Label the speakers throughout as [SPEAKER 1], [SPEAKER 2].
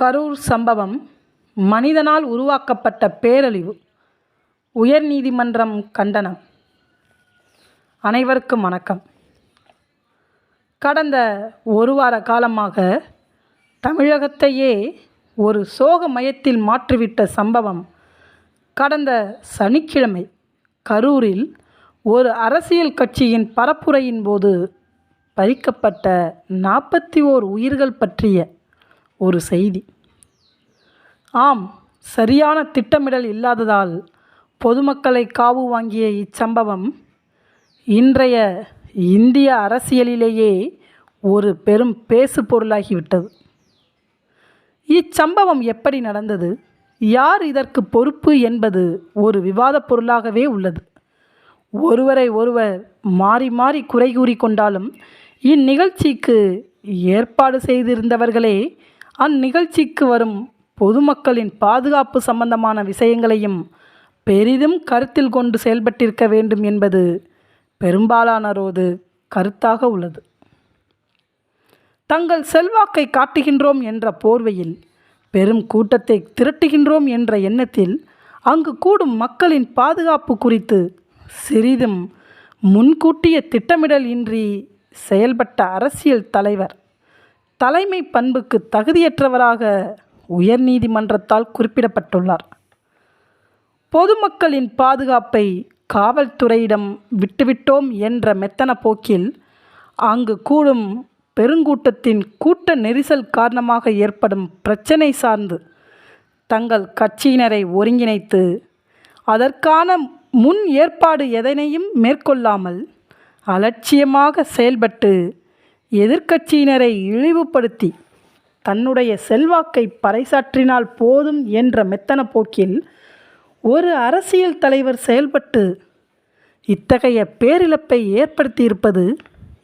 [SPEAKER 1] கரூர் சம்பவம் மனிதனால் உருவாக்கப்பட்ட பேரழிவு. உயர்நீதிமன்றம் கண்டனம். அனைவருக்கும் வணக்கம். கடந்த ஒரு வார காலமாக தமிழகத்தையே ஒரு சோக மயத்தில் மாற்றிவிட்ட சம்பவம் கடந்த சனிக்கிழமை கரூரில் ஒரு அரசியல் கட்சியின் பரப்புரையின் போது பறிக்கப்பட்ட நாற்பத்தி ஓர் உயிர்கள் பற்றிய ஒரு செய்தி. ஆம் சரியான திட்டமிடல் இல்லாததால் பொதுமக்களை காவு வாங்கிய இச்சம்பவம் இன்றைய இந்திய அரசியலிலேயே ஒரு பெரும் பேசு பொருளாகிவிட்டது இச்சம்பவம் எப்படி நடந்தது? யார் இதற்கு பொறுப்பு என்பது ஒரு விவாதப் பொருளாகவே உள்ளது. ஒருவரை ஒருவர் மாறி மாறி குறை கூறிக்கொண்டாலும் இந்நிகழ்ச்சிக்கு ஏற்பாடு செய்திருந்தவர்களே அந்நிகழ்ச்சிக்கு வரும் பொதுமக்களின் பாதுகாப்பு சம்பந்தமான விஷயங்களையும் பெரிதும் கருத்தில் கொண்டு செயல்பட்டிருக்க வேண்டும் என்பது பெரும்பாலானரோது கருத்தாக உள்ளது. தங்கள் செல்வாக்கை காட்டுகின்றோம் என்ற போர்வையில் பெரும் கூட்டத்தை திரட்டுகின்றோம் என்ற எண்ணத்தில் அங்கு கூடும் மக்களின் பாதுகாப்பு குறித்து சிறிதும் முன்கூட்டிய திட்டமிடல் இன்றி செயல்பட்ட அரசியல் தலைவர் தலைமை பண்புக்கு தகுதியற்றவராக உயர்நீதிமன்றத்தால் குறிப்பிடப்பட்டுள்ளார். பொதுமக்களின் பாதுகாப்பை காவல்துறையிடம் விட்டுவிட்டோம் என்ற மெத்தன போக்கில் அங்கு கூடும் பெருங்கூட்டத்தின் கூட்ட நெரிசல் காரணமாக ஏற்படும் பிரச்சனை சார்ந்து தங்கள் கட்சியினரை ஒருங்கிணைத்து அதற்கான முன் ஏற்பாடு எதனையும் மேற்கொள்ளாமல் அலட்சியமாக செயல்பட்டு எதிர்க்கட்சியினரை இழிவுபடுத்தி தன்னுடைய செல்வாக்கை பறைசாற்றினால் போதும் என்ற மெத்தன போக்கில் ஒரு அரசியல் தலைவர் செயல்பட்டு இத்தகைய பேரிழப்பை ஏற்படுத்தியிருப்பது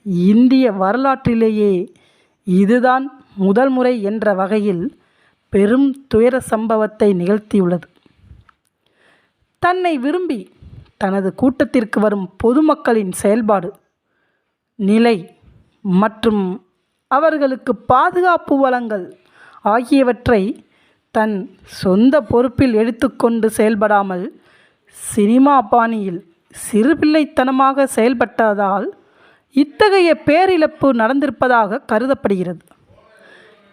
[SPEAKER 1] இந்திய வரலாற்றிலேயே இதுதான் முதல் முறை என்ற வகையில் பெரும் துயர சம்பவத்தை நிகழ்த்தியுள்ளது. தன்னை விரும்பி தனது கூட்டத்திற்கு வரும் பொதுமக்களின் செயல்பாடு நிலை மற்றும் அவர்களுக்கு பாதுகாப்பு வளங்கள் ஆகியவற்றை தன் சொந்த பொறுப்பில் எடுத்துக்கொண்டு செயல்படாமல் சினிமா பாணியில் சிறுபிள்ளைத்தனமாக செயல்பட்டதால் இத்தகைய பேரிழப்பு நடந்திருப்பதாக கருதப்படுகிறது.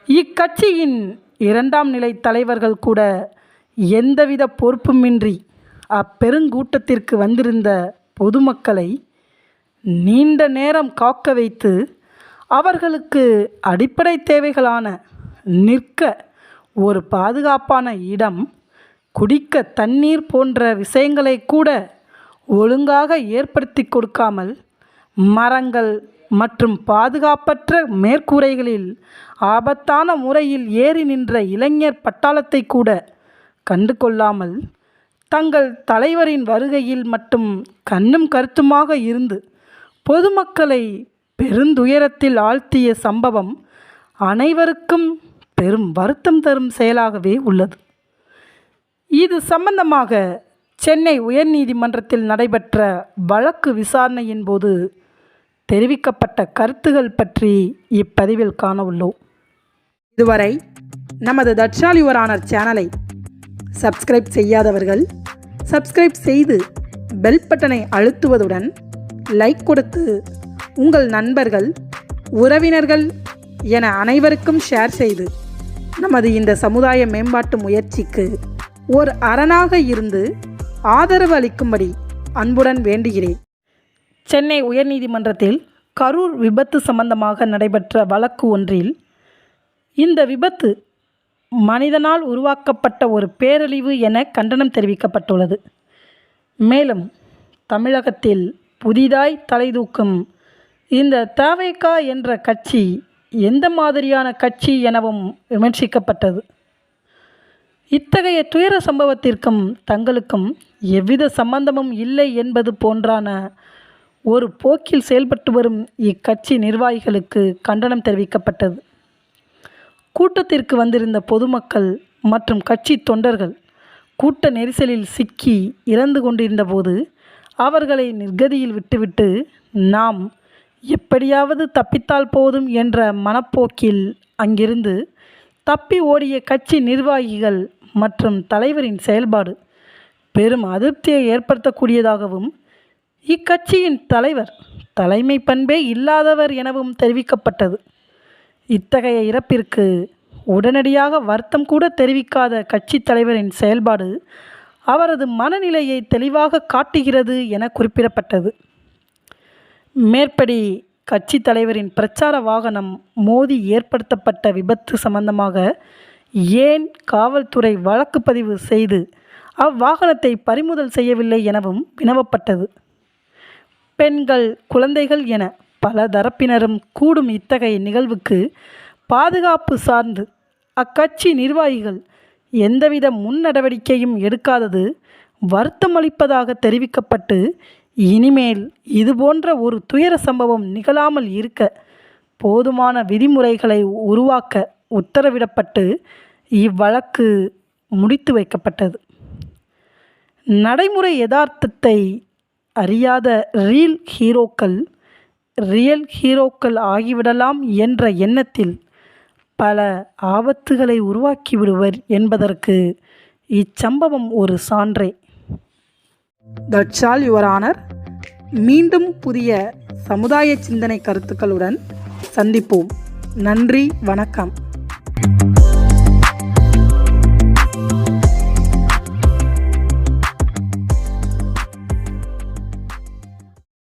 [SPEAKER 1] இக்கட்சியின் இரண்டாம் நிலை தலைவர்கள் கூட எந்தவித பொறுப்புமின்றி அப்பெருங்கூட்டத்திற்கு வந்திருந்த பொதுமக்களை நீண்ட நேரம் காக்க வைத்து அவர்களுக்கு அடிப்படை தேவைகளான நிற்க ஒரு பாதுகாப்பான இடம் குடிக்க தண்ணீர் போன்ற விஷயங்களை கூட ஒழுங்காக ஏற்படுத்தி கொடுக்காமல் மரங்கள் மற்றும் பாதுகாப்பற்ற மேற்கூரைகளில் ஆபத்தான முறையில் ஏறி நின்ற இளைஞர் பட்டாளத்தை கூட கண்டு கொள்ளாமல் தங்கள் தலைவரின் வருகையில் மட்டும் கண்ணும் கருத்துமாக இருந்து பொதுமக்களை பெருந்துயரத்தில் ஆழ்த்திய சம்பவம் அனைவருக்கும் பெரும் வருத்தம் தரும் செயலாகவே உள்ளது. இது சம்பந்தமாக சென்னை உயர்நீதிமன்றத்தில் நடைபெற்ற வழக்கு விசாரணையின் போது தெரிவிக்கப்பட்ட கருத்துகள் பற்றி இப்பதிவில் காண உள்ளோம். இதுவரை நமது தட்சால் யுவர் சேனலை சப்ஸ்கிரைப் செய்யாதவர்கள் சப்ஸ்கிரைப் செய்து பெல் பட்டனை அழுத்துவதுடன் லைக் கொடுத்து உங்கள் நண்பர்கள் உறவினர்கள் என அனைவருக்கும் ஷேர் செய்து நமது இந்த சமுதாய மேம்பாட்டு முயற்சிக்கு ஒரு அரணாக இருந்து ஆதரவு அளிக்கும்படி அன்புடன் வேண்டுகிறேன். சென்னை உயர்நீதிமன்றத்தில் கரூர் விபத்து சம்பந்தமாக நடைபெற்ற வழக்கு ஒன்றில் இந்த விபத்து மனிதனால் உருவாக்கப்பட்ட ஒரு பேரழிவு என கண்டனம் தெரிவிக்கப்பட்டுள்ளது. மேலும் தமிழகத்தில் புதிதாய் தலைதூக்கும் இந்த தவேகா என்ற கட்சி எந்த மாதிரியான கட்சி எனவும் விமர்சிக்கப்பட்டது. இத்தகைய துயர சம்பவத்திற்கும் தங்களுக்கும் எவ்வித சம்பந்தமும் இல்லை என்பது போன்றான ஒரு போக்கில் செயல்பட்டு வரும் இக்கட்சி நிர்வாகிகளுக்கு கண்டனம் தெரிவிக்கப்பட்டது. கூட்டத்திற்கு வந்திருந்த பொதுமக்கள் மற்றும் கட்சி தொண்டர்கள் கூட்ட நெரிசலில் சிக்கி இறந்து கொண்டிருந்தபோது அவர்களை நிர்கதியில் விட்டுவிட்டு நாம் எப்படியாவது தப்பித்தால் போதும் என்ற மனப்போக்கில் அங்கிருந்து தப்பி ஓடிய கட்சி நிர்வாகிகள் மற்றும் தலைவரின் செயல்பாடு பெரும் அதிருப்தியை ஏற்படுத்தக்கூடியதாகவும் இக்கட்சியின் தலைவர் தலைமை பண்பே இல்லாதவர் எனவும் தெரிவிக்கப்பட்டது. இத்தகைய இறப்பிற்கு உடனடியாக வருத்தம் கூட தெரிவிக்காத கட்சி தலைவரின் செயல்பாடு அவரது மனநிலையை தெளிவாக காட்டுகிறது என குறிப்பிடப்பட்டது. மேற்படி கட்சி தலைவரின் பிரச்சார வாகனம் மோதி ஏற்படுத்தப்பட்ட விபத்து சம்பந்தமாக ஏன் காவல்துறை வழக்கு பதிவு செய்து அவ்வாகனத்தை பறிமுதல் செய்யவில்லை எனவும் வினவப்பட்டது. பெண்கள் குழந்தைகள் என பல தரப்பினரும் கூடும் இத்தகைய நிகழ்வுக்கு பாதுகாப்பு சார்ந்து அக்கட்சி நிர்வாகிகள் எந்தவித முன் நடவடிக்கையும் எடுக்காதது வருத்தமளிப்பதாக தெரிவிக்கப்பட்டு இனிமேல் இதுபோன்ற ஒரு துயர சம்பவம் நிகழாமல் இருக்க போதுமான விதிமுறைகளை உருவாக்க உத்தரவிடப்பட்டு இவ்வழக்கு முடித்து வைக்கப்பட்டது. நடைமுறை யதார்த்தத்தை அறியாத ரீல் ஹீரோக்கள் ரியல் ஹீரோக்கள் ஆகிவிடலாம் என்ற எண்ணத்தில் பல ஆபத்துகளை உருவாக்கி விடுவர் என்பதற்கு இச்சம்பவம் ஒரு சான்றே. தட்ஸ் ஆல் யுவர் ஆனர் மீண்டும் புதிய சமுதாய சிந்தனை கருத்துக்களுடன் சந்திப்போம். நன்றி வணக்கம்.